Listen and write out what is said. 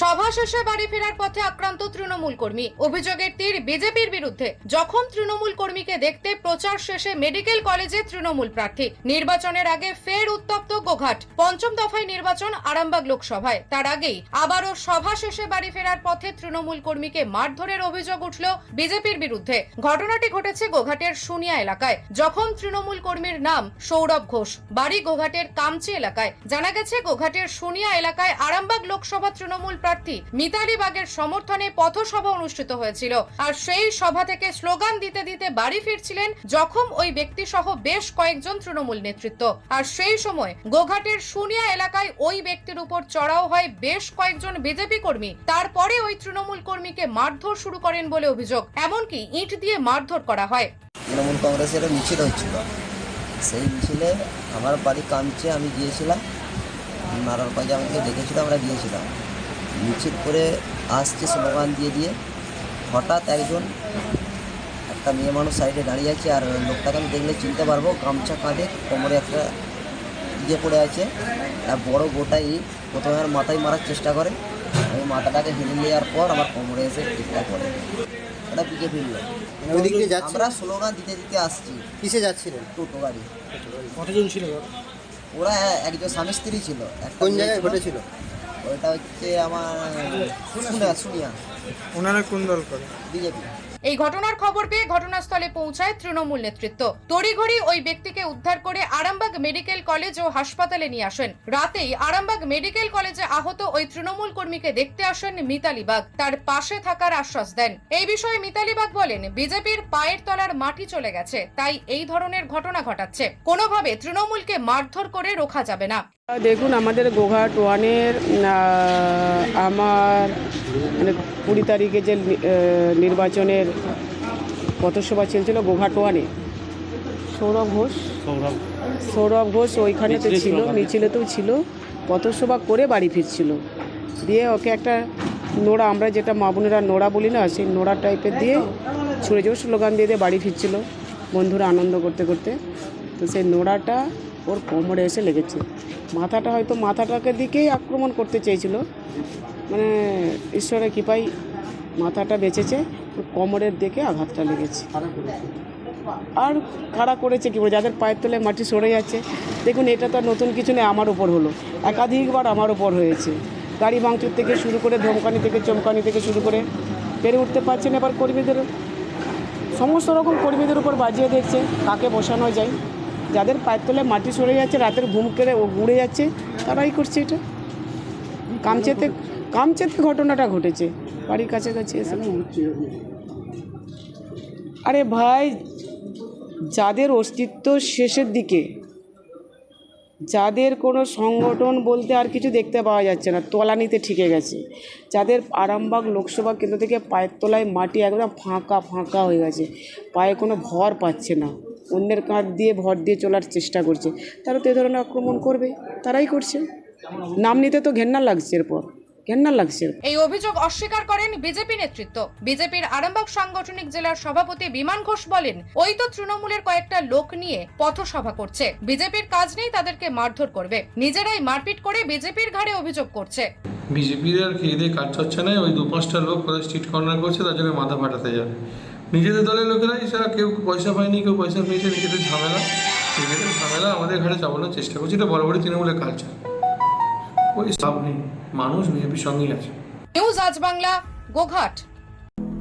সভা শেষে বাড়ি ফেরার পথে আক্রান্ত তৃণমূল কর্মী। অভিযোগের তীর বিজেপির বিরুদ্ধে। জখম তৃণমূল কর্মীকে দেখতে প্রচার শেষে মেডিকেল কলেজে তৃণমূল প্রার্থী। নির্বাচনের আগে ফের উত্তপ্ত গোঘাট। পঞ্চম দফায় নির্বাচন আরামবাগ লোকসভায়। তার আগেই আবারও সভা শেষে বাড়ি ফেরার পথে তৃণমূল কর্মীকে মারধরের অভিযোগ উঠল বিজেপির বিরুদ্ধে। ঘটনাটি ঘটেছে গোঘাটের সুনিয়া এলাকায়। জখম তৃণমূল কর্মীর নাম সৌরভ ঘোষ। বাড়ি গোঘাটের কামচি এলাকায়। জানা গেছে, গোঘাটের সুনিয়া এলাকায় আরামবাগ লোকসভা তৃণমূল প্রার্থী মিতালি বাগের সমর্থনে পথসভা অনুষ্ঠিত হয়েছিল। আর সেই সভা থেকে স্লোগান দিতে দিতে বাড়ি ফিরছিলেন জখম ওই ব্যক্তি সহ বেশ কয়েকজন তৃণমূল নেতৃত্ব। আর সেই সময় গোঘাটের সুনিয়া এলাকায় ওই ব্যক্তির উপর চড়াও হয় বেশ কয়েকজন বিজেপি কর্মী। তারপরে ওই তৃণমূল কর্মীকে মারধর শুরু করেন বলে অভিযোগ। এমনকি ইট দিয়ে মারধর করা হয়। তৃণমূল কংগ্রেসের মিছিল হচ্ছিল সেই মিছিলে আমার বাড়ি কামচে আমি গিয়েছিলাম। নারায়ণ পাজা আমাকে ডেকেছিল আমরা গিয়েছিলাম। মিছিল করে আসছে স্লোগান দিয়ে দিয়ে। হঠাৎ একজন একটা মেয়ে মানুষ সাইডে দাঁড়িয়ে আছে আর লোকটাকে আমি দেখলে চিনতে পারব গামছা কাঁধে কোমরে একটা ইয়ে পড়ে আছে। আর বড় গোটা ইট প্রথমে আমার মাথায় মারার চেষ্টা করে। আমি মাথাটাকে হেলে নেওয়ার পর আমার কোমরে এসে টিপটা করে ওটা পিকে ফিরলো। মানে যাচ্ছিল আমরা স্লোগান দিতে দিতে আসছি। কিসে যাচ্ছিলেন? টোটো গাড়ি। কতজন ছিল? ওরা একজন স্বামী স্ত্রী ছিল। একটা কোন জায়গায় ছিল। ঘটেছিল? ওইটা হচ্ছে আমার শুনিয়া শুনিয়া। ওনারা কোন দল করে? বিজেপি। এই ঘটনার খবর পেয়ে ঘটনাস্থলে পৌঁছায় তৃণমূল নেতৃত্ব। তড়িঘড়ি ওই ব্যক্তিকে উদ্ধার করে আরামবাগ মেডিকেল কলেজ ও হাসপাতালে নিয়ে আসেন। রাতেই আরামবাগ মেডিকেল কলেজে আহত ওই তৃণমূল কর্মীকে দেখতে আসেন মিতালি বাগ। তার পাশে থাকার আশ্বাস দেন। এই বিষয়ে মিতালি বাগ বলেন বিজেপির পায়ের তলার মাটি চলে গেছে তাই এই ধরনের ঘটনা ঘটাচ্ছে। কোনোভাবে তৃণমূলকে মারধর করে রোখা যাবে না। দেখুন আমাদের গোঘাট ওয়ানের আমার মানে কুড়ি তারিখে যে নির্বাচনের পথসভা চলছিল গোঘাট ওয়ানে। সৌরভ ঘোষ। সৌরভ। ঘোষ ওইখানে তো ছিল মিছিলেতেও ছিল। পথসভা করে বাড়ি ফিরছিল। দিয়ে ওকে একটা নোড়া আমরা যেটা মা বোনেরা নোড়া বলি না সেই নোড়া টাইপের দিয়ে ছুঁড়ে জোর স্লোগান দিয়ে দিয়ে বাড়ি ফিরছিল। বন্ধুরা আনন্দ করতে করতে। তো সেই নোড়াটা ওর কোমরে এসে লেগেছে। মাথাটা হয়তো মাথাটাকে দিকেই আক্রমণ করতে চেয়েছিল। মানে ঈশ্বরের কৃপায় মাথাটা বেঁচেছে, কোমরের দিকে আঘাতটা লেগেছে। আর কারা করেছে কি বলে? যাদের পায়ের তলায় মাটি সরে যাচ্ছে। দেখুন, এটা তো নতুন কিছু নেই আমার উপর হলো। একাধিকবার আমার উপর হয়েছে। গাড়ি ভাঙচুর থেকে শুরু করে, ধমকানি থেকে চমকানি থেকে শুরু করে, পেরে উঠতে পারছেন এবার কর্মীদের। সমস্ত রকম কর্মীদের উপর বাজিয়ে দেখছে, কাকে বসানো যায়। যাদের পায়ের তলায় মাটি সরে যাচ্ছে, রাতের ঘুম কেড়ে ও উড়ে যাচ্ছে, তারাই করছে এটা। কামচেতে কামচেতে ঘটনাটা ঘটেছে। বাড়ির কাছাকাছি এসে আরে ভাই, যাদের অস্তিত্ব শেষের দিকে, যাদের কোনো সংগঠন বলতে আর কিছু দেখতে পাওয়া যাচ্ছে না, তলানিতে ঠিকে গেছে। যাদের আরামবাগ লোকসভা কেন্দ্র থেকে পায়ের তলায় মাটি একদম ফাঁকা ফাঁকা হয়ে গেছে, পায়ে কোনো ভর পাচ্ছে না। অন্যের কাঁধ দিয়ে ভর দিয়ে চলার চেষ্টা করছে। তারা তো এ ধরনের আক্রমণ করবে তারাই করছে। নাম নিতে তো ঘেন্না লাগছে এরপর ঘেন্না লাগছে এই অভিযোগ অস্বীকার করেন বিজেপি নেতৃত্ব। বিজেপির আরামবাগ সাংগঠনিক জেলার সভাপতি বিমান ঘোষ বলেন ওই তো তৃণমূলের কয়েকটা লোক নিয়ে পথসভা করছে। বিজেপির কাজ নেই তাদেরকে মারধর করবে। নিজেরাই মারপিট করে বিজেপির ঘাড়ে অভিযোগ করছে। বিজেপির আর খেয়ে দিয়ে কাজ হচ্ছে না ওই দু পাঁচটা লোক স্ট্রিট কর্নার করছে তার জন্য মাথা ফাটাতে যাবে। নিজেদের দলের লোকেরা এছাড়া কেউ পয়সা পায়নি, কেউ পয়সা পেয়েছে, নিজেদের ঝামেলা। নিজেদের ঝামেলা আমাদের ঘাড়ে চাপানোর চেষ্টা করছে, এটা বড় বড় তৃণমূলের কালচার ওই সব নেই, মানুষ বিজেপির সঙ্গেই আছে। নিউজ আজ বাংলা, গোঘাট।